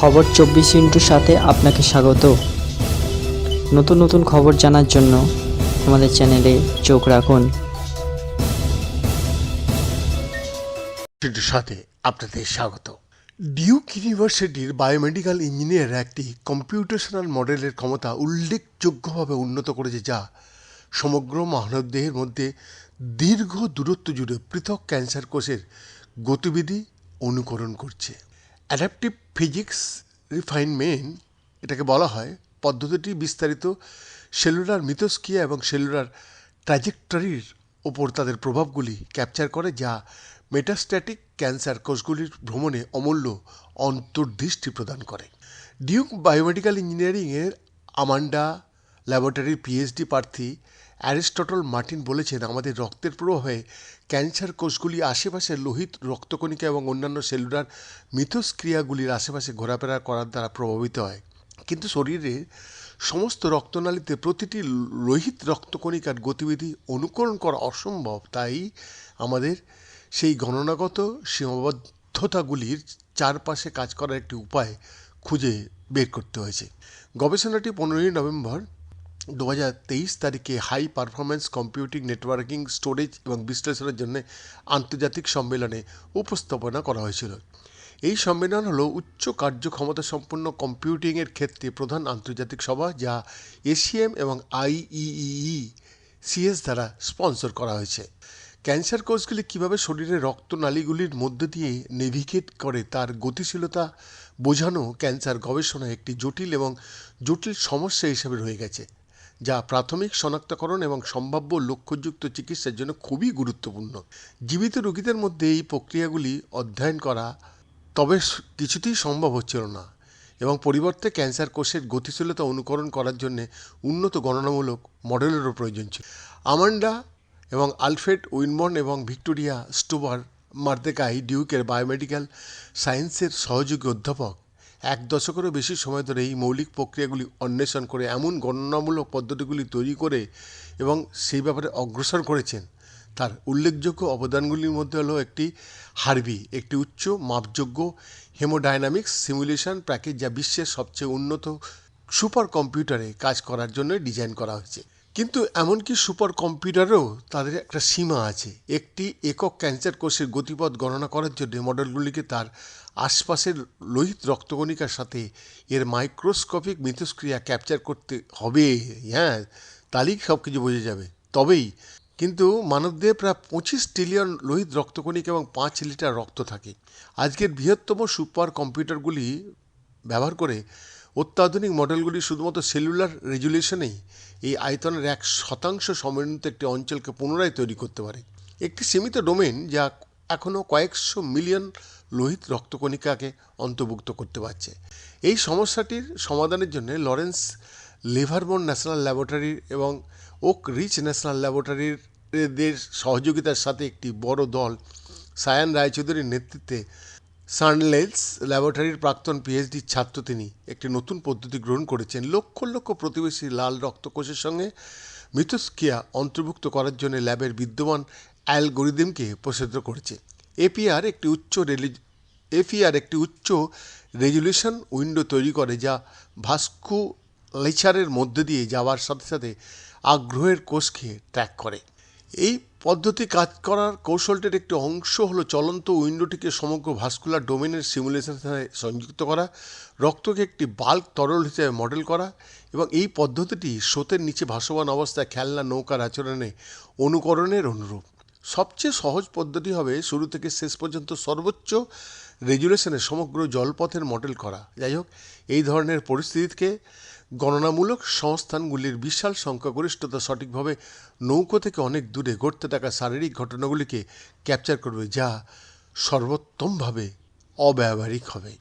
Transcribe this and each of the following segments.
খবর চব্বিশ ইন্টুর সাথে আপনাকে স্বাগত। নতুন নতুন খবর জানার জন্য আমাদের চ্যানেলে চোখ রাখুন। সাথে আপনাদের স্বাগত। ডিউক ইউনিভার্সিটির বায়োমেডিক্যাল ইঞ্জিনিয়ার একটি কম্পিউটেশনাল মডেলের ক্ষমতা উল্লেখযোগ্যভাবে উন্নত করেছে যা সমগ্র মানবদেহের মধ্যে দীর্ঘ দূরত্ব জুড়ে পৃথক ক্যান্সার কোষের গতিবিধি অনুকরণ করছে। অ্যাডাপটিভ ফিজিক্স রিফাইনমেন্ট এটাকে বলা হয়। পদ্ধতিটি বিস্তারিত সেলুলার মিথস্কিয়া এবং সেলুলার ট্র্যাজেক্টরির ওপর তাদের প্রভাবগুলি ক্যাপচার করে যা মেটাস্ট্যাটিক ক্যান্সার কোষগুলির ভ্রমণে অমূল্য অন্তর্দৃষ্টি প্রদান করে। ডিউক বায়োমেডিক্যাল ইঞ্জিনিয়ারিংয়ের আমান্ডা ল্যাবরেটরির পিএইচডি প্রার্থী অ্যারিস্টটল মার্টিন বলেছেন, আমাদের রক্তের প্রবাহে ক্যান্সার কোষগুলি আশেপাশে লোহিত রক্তকণিকা এবং অন্যান্য সেলুলার মিথস্ক্রিয়াগুলির আশেপাশে ঘোরাফেরা করার দ্বারা প্রভাবিত হয়। কিন্তু শরীরের সমস্ত রক্তনালীতে প্রতিটি লোহিত রক্তকণিকার গতিবিধি অনুকরণ করা অসম্ভব। তাই আমাদের সেই গণনাগত সীমাবদ্ধতাগুলির চারপাশে কাজ করার একটি উপায় খুঁজে বের করতে হয়েছে। গবেষণাটি পনেরোই নভেম্বর দু হাজার তেইশ তারিখে high performance computing, networking, storage এবং বিশ্লেষণের জন্য আন্তর্জাতিক সম্মেলনে উপস্থাপনা করা হয়েছিল। এই সম্মেলন হলো উচ্চ কার্যক্ষমতা সম্পন্ন কম্পিউটিংয়ের ক্ষেত্রে প্রধান আন্তর্জাতিক সভা, যা এসিএম এবং আইইই সিএস দ্বারা স্পন্সর করা হয়েছে। ক্যান্সার কোষগুলি কীভাবে শরীরের রক্তনালীগুলির মধ্য দিয়ে নেভিগেট করে তার গতিশীলতা বোঝানো ক্যান্সার গবেষণায় একটি জটিল এবং জটিল সমস্যা হিসেবে রয়ে গেছে। যা প্রাথমিক শনাক্তকরণ এবং সম্ভাব্য লক্ষ্যযুক্ত চিকিৎসার জন্য খুবই গুরুত্বপূর্ণ। জীবিত রোগীদের মধ্যে এই প্রক্রিয়াগুলি অধ্যয়ন করা তবে কিছুতেই সম্ভব হচ্ছিল না এবং পরিবর্তে ক্যান্সার কোষের গতিশীলতা অনুকরণ করার জন্য উন্নত গণনামূলক মডেলেরও প্রয়োজন ছিল। আমান্ডা এবং আলফ্রেড উইনবর্ন এবং ভিক্টোরিয়া স্টোবার মার্দেকাই ডিউকের বায়োমেডিক্যাল সায়েন্সের সহযোগী অধ্যাপক এক দশকেরও বেশি সময় ধরে এই মৌলিক প্রক্রিয়াগুলি অন্বেষণ করে, এমন গণনামূলক পদ্ধতিগুলি তৈরি করে এবং সেই ব্যাপারে অগ্রসর করেছেন। তার উল্লেখযোগ্য অবদানগুলির মধ্যে হলো একটি হার্বি একটি উচ্চ মাপযোগ্য হেমোডাইনামিক্স সিমুলেশন প্যাকেজ যা বিশ্বের সবচেয়ে উন্নত সুপার কম্পিউটারে কাজ করার জন্য ডিজাইন করা হয়েছে। কিন্তু এমনকি সুপার কম্পিউটারেও তাদের একটা সীমা আছে। একটি একক ক্যান্সার কোষের গতিপথ গণনা করার জন্য মডেলগুলিকে তার আশপাশের লোহিত রক্তকণিকার সাথে এর মাইক্রোস্কোপিক মিথস্ক্রিয়া ক্যাপচার করতে হবে। হ্যাঁ তাহলেই সব কিছু বোঝা যাবে। তবেই, কিন্তু মানবদেহে প্রায় পঁচিশ ট্রিলিয়ন লোহিত রক্তকণিকা এবং পাঁচ লিটার রক্ত থাকে। আজকের বৃহত্তম সুপার কম্পিউটারগুলি ব্যবহার করে অত্যাধুনিক মডেলগুলি শুধুমাত্র সেলুলার রেজুলেশনেই এই আয়তনের এক শতাংশ সমন্বিত একটি অঞ্চলকে পুনরায় তৈরি করতে পারে। একটি সীমিত ডোমেন যা এখনও কয়েকশো মিলিয়ন লোহিত রক্তকণিকাকে অন্তর্ভুক্ত করতে পারছে। এই সমস্যাটির সমাধানের জন্য লরেন্স লিভারবোন ন্যাশনাল ল্যাবরেটরি এবং ওক রিচ ন্যাশনাল ল্যাবরেটরির দের সহযোগিতার সাথে একটি বড় দল সায়ান রায়চৌধুরীর নেতৃত্বে সানলেন্স ল্যাবরেটরির প্রাক্তন পিএইচডির ছাত্র তিনি একটি নতুন পদ্ধতি গ্রহণ করেছেন। লক্ষ লক্ষ প্রতিবেশী লাল রক্তকোষের সঙ্গে মিথস্কিয়া অন্তর্ভুক্ত করার জন্য ল্যাবের বিদ্যমান অ্যালগোরিদমকে প্রসিদ্ধ করেছে। এপিআর একটি উচ্চ এপিআর একটি উচ্চ রেজুলেশন উইন্ডো তৈরি করে যা ভাস্কু লেচারের মধ্যে দিয়ে যাওয়ার সাথে সাথে আগ্রহের কোষকে ট্র্যাক করে। এই পদ্ধতি কাজ করার কৌশলটির একটি অংশ হলো চলন্ত উইন্ডোটিকে সমগ্র ভাস্কুলার ডোমেনের সিমুলেশনের সাথে সংযুক্ত করা, রক্তকে একটি বাল্ক তরল হিসেবে মডেল করা এবং এই পদ্ধতিটি স্রোতের নিচে ভাসমান অবস্থায় খেলনা নৌকার আচরণে অনুকরণের অনুরূপ। সবচেয়ে সহজ পদ্ধতি হবে শুরু থেকে শেষ পর্যন্ত সর্বোচ্চ রেজুলেশনে সমগ্র জলপথের মডেল করা। যাই হোক, এই ধরনের পরিস্থিতিকে গণনামূলক সংস্থানগুলির বিশাল সংখ্যাগরিষ্ঠতা সঠিকভাবে নৌকো থেকে অনেক দূরে ঘটতে থাকা শারীরিক ঘটনাগুলিকে ক্যাপচার করবে, যা সর্বোত্তমভাবে অব্যবহারিক হবে।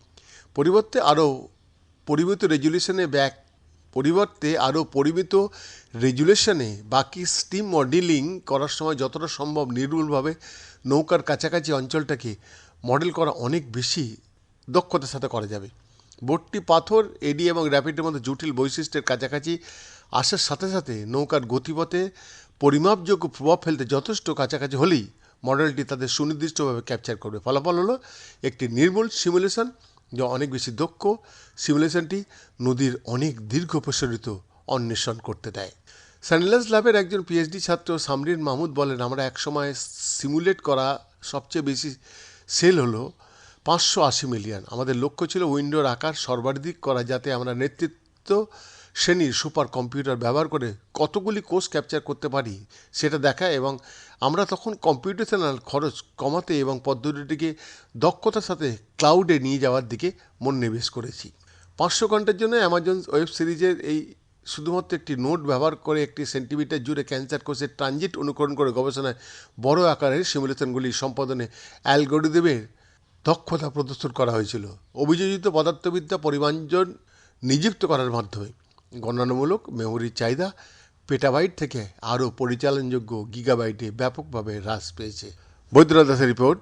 পরিবর্তে আরও পরিমিত রেজুলেশনে ব্যাক পরিবর্তে আরও পরিমিত রেজুলেশনে বাকি স্টিম মডেলিং করার সময় যতটা সম্ভব নির্ভুলভাবে নৌকার কাছাকাছি অঞ্চলটাকে মডেল করা অনেক বেশি দক্ষতার সাথে করা যাবে। বোটটি পাথর, এডি এবং র্যাপিডের মধ্যে জটিল বৈশিষ্ট্যের কাছাকাছি আসার সাথে সাথে নৌকার গতিপথে পরিমাপযোগ্য প্রভাব ফেলতে যথেষ্ট কাছাকাছি হলেই মডেলটি তাদের সুনির্দিষ্টভাবে ক্যাপচার করবে। ফলাফল হলো একটি নির্মূল সিমুলেশন যা অনেক বেশি দক্ষ সিমুলেশনটি নদীর অনেক দীর্ঘ প্রসারিত অন্বেষণ করতে দেয়। স্যান্ডেলাস ল্যাবের একজন পিএইচডি ছাত্র সামরিন মাহমুদ বলেন, আমরা একসময় সিমুলেট করা সবচেয়ে বেশি সেল হলো পাঁচশো আশি মিলিয়ন। আমাদের লক্ষ্য ছিল উইন্ডোর আকার সর্বাধিক করা যাতে আমরা নেতৃত্ব শ্রেণির সুপার কম্পিউটার ব্যবহার করে কতগুলি কোষ ক্যাপচার করতে পারি সেটা দেখা এবং আমরা তখন কম্পিউটেশনাল খরচ কমাতে এবং পদ্ধতিটিকে দক্ষতার সাথে ক্লাউডে নিয়ে যাওয়ার দিকে মনোনিবেশ করেছি। পাঁচশো ঘণ্টার জন্য অ্যামাজন ওয়েব সিরিজের এই শুধুমাত্র একটি নোট ব্যবহার করে একটি সেন্টিমিটার জুড়ে ক্যান্সার কোষের ট্রানজিট অনুকরণ করে গবেষণায় বড় আকারের সিমুলেশনগুলি সম্পাদনে অ্যালগোরিদমের দক্ষতা প্রদর্শন করা হয়েছিল। অভিযোজিত পদার্থবিদ্যা পরিমাঞ্জন নিযুক্ত করার মাধ্যমে। গণনামূলক মেমোরির চাহিদা পেটাবাইট থেকে আরও পরিচালনযোগ্য গিগাবাইটে ব্যাপকভাবে হ্রাস পেয়েছে। বৈদ্যনাথ দাসের রিপোর্ট।